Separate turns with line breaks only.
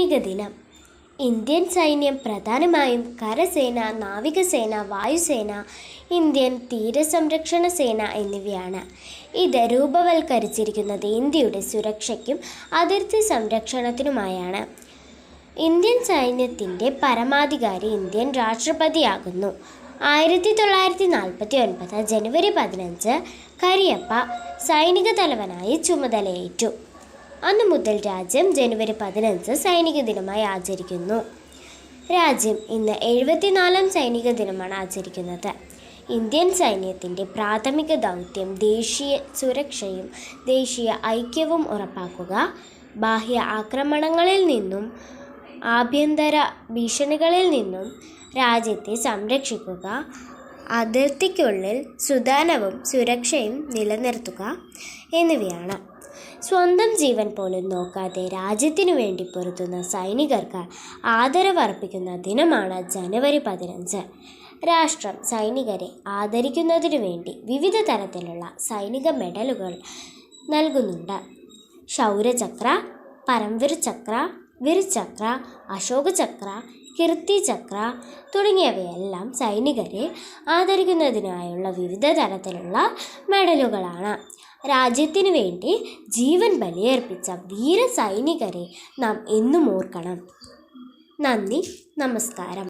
സൈനിക ദിനം. ഇന്ത്യൻ സൈന്യം പ്രധാനമായും കരസേന നാവികസേന വായുസേന ഇന്ത്യൻ തീരസംരക്ഷണ സേന എന്നിവയാണ്. ഇത് രൂപവൽക്കരിച്ചിരിക്കുന്നത് ഇന്ത്യയുടെ സുരക്ഷയ്ക്കും അതിർത്തി സംരക്ഷണത്തിനുമായാണ്. ഇന്ത്യൻ സൈന്യത്തിന്റെ പരമാധികാരി ഇന്ത്യൻ രാഷ്ട്രപതിയാകുന്നു. ആയിരത്തി തൊള്ളായിരത്തി നാൽപ്പത്തി ഒൻപത് ജനുവരി പതിനഞ്ച് കരിയപ്പ സൈനിക തലവനായി ചുമതലയേറ്റു. അന്നു മുതൽ രാജ്യം ജനുവരി പതിനഞ്ച് സൈനിക ദിനമായി ആചരിക്കുന്നു. രാജ്യം ഇന്ന് എഴുപത്തിനാലാം സൈനിക ദിനമാണ് ആചരിക്കുന്നത്. ഇന്ത്യൻ സൈന്യത്തിന്റെ പ്രാഥമിക ദൗത്യം ദേശീയ സുരക്ഷയും ദേശീയ ഐക്യവും ഉറപ്പാക്കുക ബാഹ്യ ആക്രമണങ്ങളിൽ നിന്നും ആഭ്യന്തര ഭീഷണികളിൽ നിന്നും രാജ്യത്തെ സംരക്ഷിക്കുക അതിർത്തിക്കുള്ളിൽ സുധാനവും സുരക്ഷയും നിലനിർത്തുക എന്നിവയാണ്. സ്വന്തം ജീവൻ പോലും നോക്കാതെ രാജ്യത്തിനു വേണ്ടി പൊരുത്തുന്ന സൈനികർക്ക് ആദരവർപ്പിക്കുന്ന ദിനമാണ് ജനുവരി പതിനഞ്ച്. രാഷ്ട്രം സൈനികരെ ആദരിക്കുന്നതിനു വേണ്ടി വിവിധ തരത്തിലുള്ള സൈനിക മെഡലുകൾ നൽകുന്നുണ്ട്. ശൗര്യചക്ര പരംവീർ ചക്ര വീർചക്ര അശോക ചക്ര കീർത്തി ചക്ര തുടങ്ങിയവയെല്ലാം സൈനികരെ ആദരിക്കുന്നതിനായുള്ള വിവിധ തരത്തിലുള്ള മെഡലുകളാണ്. രാജ്യത്തിന് വേണ്ടി ജീവൻ ബലിയർപ്പിച്ച വീര സൈനികരെ നാം എന്നും ഓർക്കണം. നന്ദി നമസ്കാരം.